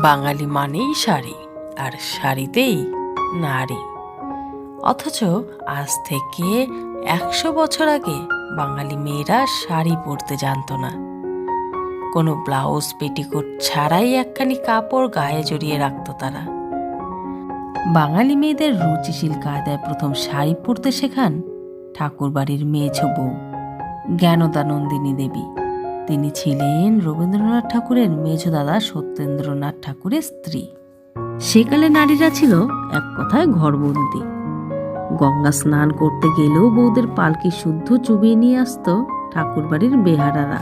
বাঙালি মানেই শাড়ি, আর শাড়িতেই নারী। অথচ আজ থেকে একশো বছর আগে বাঙালি মেয়েরা শাড়ি পরতে জানতো না। কোনো ব্লাউজ, পেটিকোট ছাড়াই একখানি কাপড় গায়ে জড়িয়ে রাখত তারা। বাঙালি মেয়েদের রুচিশীল কায়দায় প্রথম শাড়ি পরতে শেখান ঠাকুরবাড়ির মেয়েছ বউ, জ্ঞানদানন্দিনী দেবী। তিনি ছিলেন রবীন্দ্রনাথ ঠাকুরের মেজ দাদা সত্যেন্দ্রনাথ ঠাকুরের স্ত্রী। সেকালে নারীরা ছিল এক কথায় ঘরবন্দি। গঙ্গা স্নান করতে গেলেও বউদের পালকি শুদ্ধ চুবিয়ে নিয়ে আসতো ঠাকুরবাড়ির বেহারারা।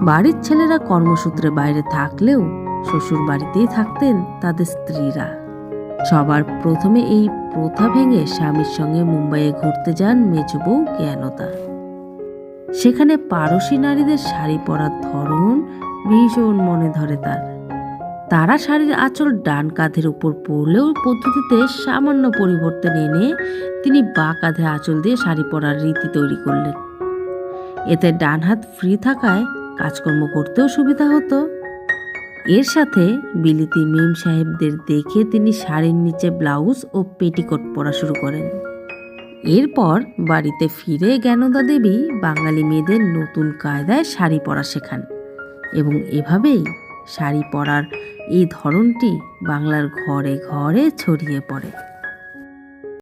বাড়ির ছেলেরা কর্মসূত্রে বাইরে থাকলেও শ্বশুর বাড়িতেই থাকতেন তাদের স্ত্রীরা। সবার প্রথমে এই প্রথা ভেঙে স্বামীর সঙ্গে মুম্বাইয়ে ঘুরতে যান মেজো বউ জ্ঞানতা সেখানে পারসী নারীদের শাড়ি পরার ধরন ভীষণ মনে ধরে তার। তারা শাড়ির আঁচল ডান কাঁধের উপর পরলেও পদ্ধতিতে সামান্য পরিবর্তন এনে তিনি বা কাঁধে আঁচল দিয়ে শাড়ি পরার রীতি তৈরি করলেন। এতে ডান হাত ফ্রি থাকায় কাজকর্ম করতেও সুবিধা হতো। এর সাথে বিলিতি মেম সাহেবদের দেখে তিনি শাড়ির নিচে ব্লাউজ ও পেটিকোট পরা শুরু করেন। এরপর বাড়িতে ফিরে জ্ঞানদা দেবী বাঙালি মেয়েদের নতুন কায়দায় শাড়ি পরা শেখান এবং এভাবেই শাড়ি পরার এই ধরনটি বাংলার ঘরে ঘরে ছড়িয়ে পড়ে।